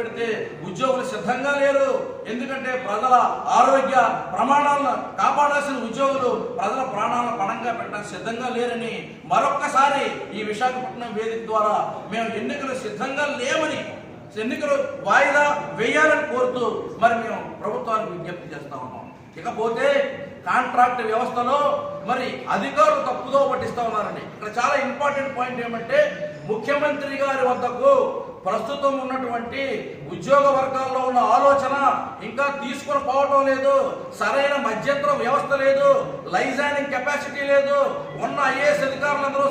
పెడితే ఉద్యోగులు సిద్ధంగా లేరు. ఎందుకంటే ప్రజల ఆరోగ్య ప్రమాణాలను కాపాడాల్సిన ఉద్యోగులు ప్రజల ప్రాణాలను పణంగా పెట్టడానికి సిద్ధంగా లేరని మరొక్కసారి ఈ విశాఖపట్నం వేదిక ద్వారా మేము ఎన్నికలు సిద్ధంగా లేమని ఎన్నికలు వాయిదా వేయాలని కోరుతూ మరి మేము ప్రభుత్వానికి విజ్ఞప్తి చేస్తా ఉన్నాం. ఇకపోతే కాంట్రాక్ట్ వ్యవస్థలో మరి అధికారులు తప్పుదో పట్టిస్తా ఉన్నారండి. ఇక్కడ చాలా ఇంపార్టెంట్ పాయింట్ ఏమంటే ముఖ్యమంత్రి గారి వద్దకు ప్రస్తుతం ఉన్నటువంటి ఉద్యోగ వర్గాల్లో ఉన్న ఆలోచన ఇంకా తీసుకొని పోవటం లేదు. సరైన మధ్యంతర వ్యవస్థ లేదు. లైజానింగ్ కెపాసిటీ లేదు. ఉన్న ఐఏఎస్ అధికారులందరూ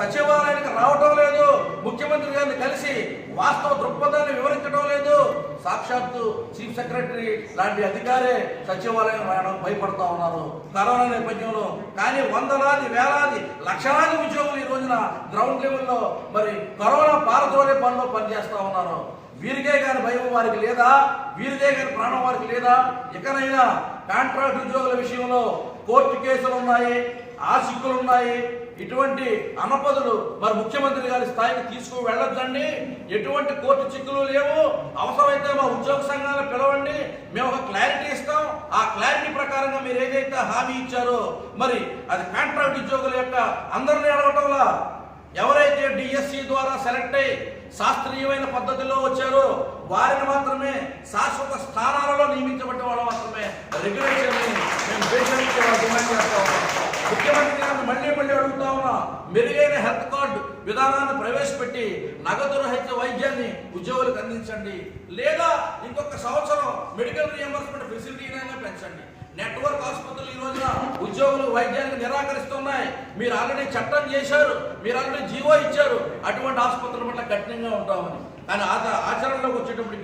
సచివాలయానికి రావటం లేదు. వాస్తవ దృక్పథాన్ని వివరించడం సాక్షాత్తు చీఫ్ సెక్రటరీ లాంటి అధికారే సచివాలయం రాయడం భయపడతా ఉన్నారు. కరోనా నేపథ్యంలో కానీ వందలాది వేలాది లక్షలాది ఉద్యోగులు ఈ రోజున గ్రౌండ్ లెవెల్లో మరి కరోనా పారదోలే పనిలో పనిచేస్తా ఉన్నారు. వీరికే కానీ భయం వారికి లేదా? వీరిదే కానీ ప్రాణం వారికి లేదా? ఇకనైనా కాంట్రాక్ట్ ఉద్యోగుల విషయంలో కోర్టు కేసులు ఉన్నాయి ఆ సిక్కులు ఉన్నాయి ఇటువంటి అనపదులు మరి ముఖ్యమంత్రి గారి స్థాయికి తీసుకు వెళ్ళొద్దండి ఎటువంటి కోర్టు చిక్కులు లేవు. అవసరం ఉద్యోగ సంఘాలను పిలవండి మేము ఒక క్లారిటీ ఇస్తాం. ఆ క్లారిటీ ప్రకారంగా మీరు ఏదైతే హామీ ఇచ్చారో మరి అది కాంట్రాక్ట్ ఉద్యోగుల యొక్క అందరిని అడగటంలా. ఎవరైతే డిఎస్సి ద్వారా సెలెక్ట్ అయ్యి శాస్త్రీయమైన పద్ధతిలో వచ్చారో వారిని మాత్రమే శాశ్వత స్థానాలలో నియమించబడ్డ వాళ్ళు మాత్రమే. రెగ్యులేషన్ మేము డిమాండ్ చేస్తాం. ముఖ్యమంత్రి గారిని మళ్ళీ మళ్ళీ అడుగుతా ఉన్నా మెరుగైన హెల్త్ కార్డు విధానాన్ని ప్రవేశపెట్టి నగదు రహిత వైద్యాన్ని ఉద్యోగులకు అందించండి. లేదా ఇంకొక సంవత్సరం మెడికల్ రియంబర్స్మెంట్ ఫెసిలిటీనైనా పెంచండి. నెట్వర్క్ ఆసుపత్రులు ఈ రోజున ఉద్యోగులు వైద్యాన్ని నిరాకరిస్తున్నాయి. మీరు ఆల్రెడీ చట్టం చేశారు మీరు ఆల్రెడీ జీవో ఇచ్చారు అటువంటి ఆసుపత్రుల పట్ల కఠినంగా ఉంటామని. కానీ ఆచరణలోకి వచ్చేటప్పటికి